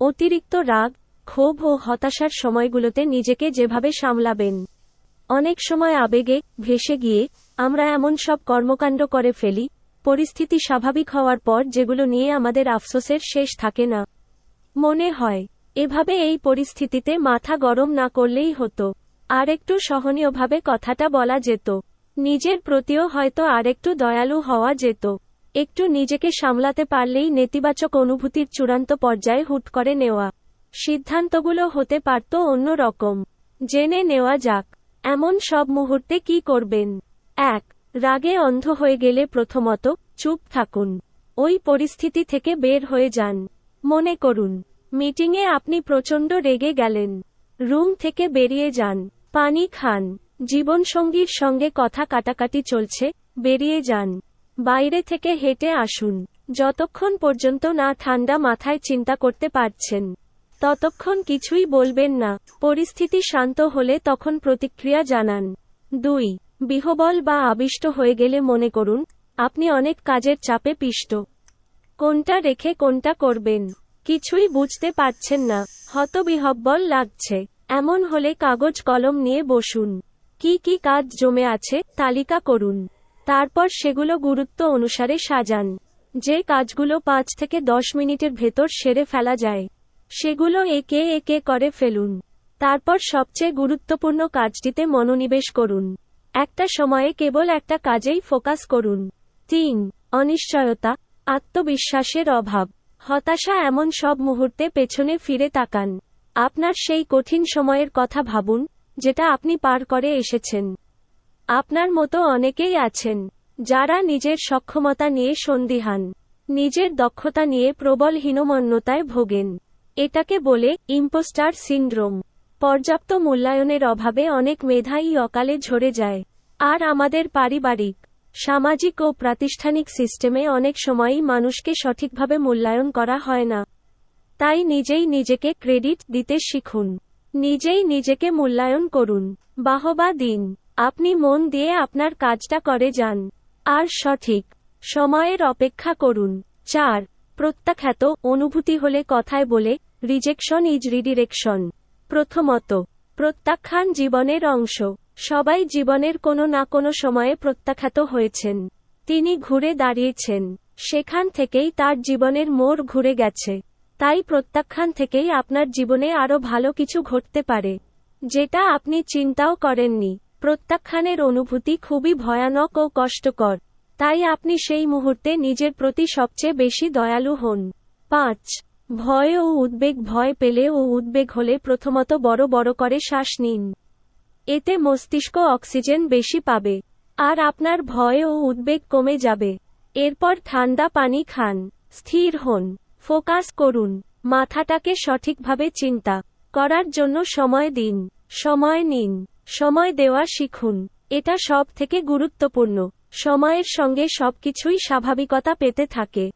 অতিরিক্ত রাগ, ক্ষোভ ও হতাশার সময়গুলোতে নিজেকে যেভাবে সামলাবেন। অনেক সময় আবেগে ভেসে গিয়ে আমরা এমন সব কর্মকাণ্ড করে ফেলি, পরিস্থিতি স্বাভাবিক হওয়ার পর যেগুলো নিয়ে আমাদের আফসোসের শেষ থাকে না। মনে হয়, এভাবে এই পরিস্থিতিতে মাথা গরম না করলেই হতো। আর একটু সহনীয়ভাবে কথাটা বলা যেত। নিজের প্রতিও হয়তো আরেকটু দয়ালু হওয়া যেত। একটু নিজেকে সামলাতে পারলেই নেতিবাচক অনুভূতির চূড়ান্ত পর্যায়ে হুট করে নেওয়া। সিদ্ধান্তগুলো হতে পারত অন্য রকম। জেনে নেওয়া যাক, এমন সব মুহূর্তে কি করবেন? এক, রাগে অন্ধ হয়ে গেলে প্রথমত চুপ থাকুন। ওই পরিস্থিতি থেকে বের হয়ে যান। মনে করুন, মিটিংয়ে আপনি প্রচণ্ড রেগে গেলেন। রুম থেকে বেরিয়ে যান। পানি খান। জীবনসঙ্গীর সঙ্গে কথা কাটাকাটি চলছে, বেরিয়ে যান। বাইরে থেকে হেঁটে আসুন। যতক্ষণ পর্যন্ত না ঠান্ডা মাথায় চিন্তা করতে পারছেন, ততক্ষণ কিছুই বলবেন না। পরিস্থিতি শান্ত হলে তখন প্রতিক্রিয়া জানান। দুই, বিহবল বা আবিষ্ট হয়ে গেলে মনে করুন, আপনি অনেক কাজের চাপে পিষ্ট। কোনটা রেখে কোনটা করবেন? কিছুই বুঝতে পারছেন না। হতবিহব্বল লাগছে। এমন হলে কাগজ কলম নিয়ে বসুন। কি কি কাজ জমে আছে, তালিকা করুন। তারপর সেগুলো গুরুত্ব অনুসারে সাজান। যে কাজগুলো পাঁচ থেকে দশ মিনিটের ভেতর সেরে ফেলা যায়, সেগুলো একে একে করে ফেলুন। তারপর সবচেয়ে গুরুত্বপূর্ণ কাজটিতে মনোনিবেশ করুন। একটা সময়ে কেবল একটা কাজেই ফোকাস করুন। তিন, অনিশ্চয়তা, আত্মবিশ্বাসের অভাব। হতাশা এমন সব মুহূর্তে পেছনে ফিরে তাকান। আপনার সেই কঠিন সময়ের কথা ভাবুন, যেটা আপনি পার করে এসেছেন। আপনার মতো অনেকেই আছেন, যারা নিজের সক্ষমতা নিয়ে সন্দিহান, নিজের দক্ষতা নিয়ে প্রবল হীনমন্যতায় ভোগেন। এটাকে বলে ইম্পোস্টার সিন্ড্রোম পর্যাপ্ত মূল্যায়নের অভাবে অনেক মেধাই অকালে ঝরে যায়। আর আমাদের পারিবারিক, সামাজিক ও প্রাতিষ্ঠানিক সিস্টেমে অনেক সময়ই মানুষকে সঠিকভাবে মূল্যায়ন করা হয় না। তাই নিজেই নিজেকে ক্রেডিট দিতে শিখুন। নিজেই নিজেকে মূল্যায়ন করুন। বাহবা দিন। আপনি মন দিয়ে আপনার কাজটা করে যান। আর সঠিক সময়ের অপেক্ষা করুন। চার, প্রত্যাখ্যাত অনুভূতি হলে কথায় বলে, রিজেকশন ইজ রিডিরেকশন। প্রথমত, প্রত্যাখ্যান জীবনের অংশ। সবাই জীবনের কোনো না কোনো সময়ে প্রত্যাখ্যাত হয়েছেন। তিনি ঘুরে দাঁড়িয়েছেন। সেখান থেকেই তার জীবনের মোড় ঘুরে গেছে। তাই প্রত্যাখ্যান থেকেই আপনার জীবনে আরও ভালো কিছু ঘটতে পারে, যেটা আপনি চিন্তাও করেননি। প্রত্যাখ্যানের অনুভূতি খুবই ভয়ানক ও কষ্টকর। তাই আপনি সেই মুহূর্তে নিজের প্রতি সবচেয়ে বেশি দয়ালু হন। পাঁচ, ভয় ও উদ্বেগ ভয় পেলে ও উদ্বেগ হলে প্রথমত বড় বড় করে শ্বাস নিন। এতে মস্তিষ্ক অক্সিজেন বেশি পাবে, আর আপনার ভয় ও উদ্বেগ কমে যাবে। এরপর ঠান্ডা পানি খান, স্থির হন, ফোকাস করুন, মাথাটাকে সঠিকভাবে চিন্তা করার জন্য সময় দিন, সময় নিন। সময় দেওয়া শিখুন। এটা সব থেকে গুরুত্বপূর্ণ। সময়ের সঙ্গে সবকিছুই স্বাভাবিকতা পেতে থাকে।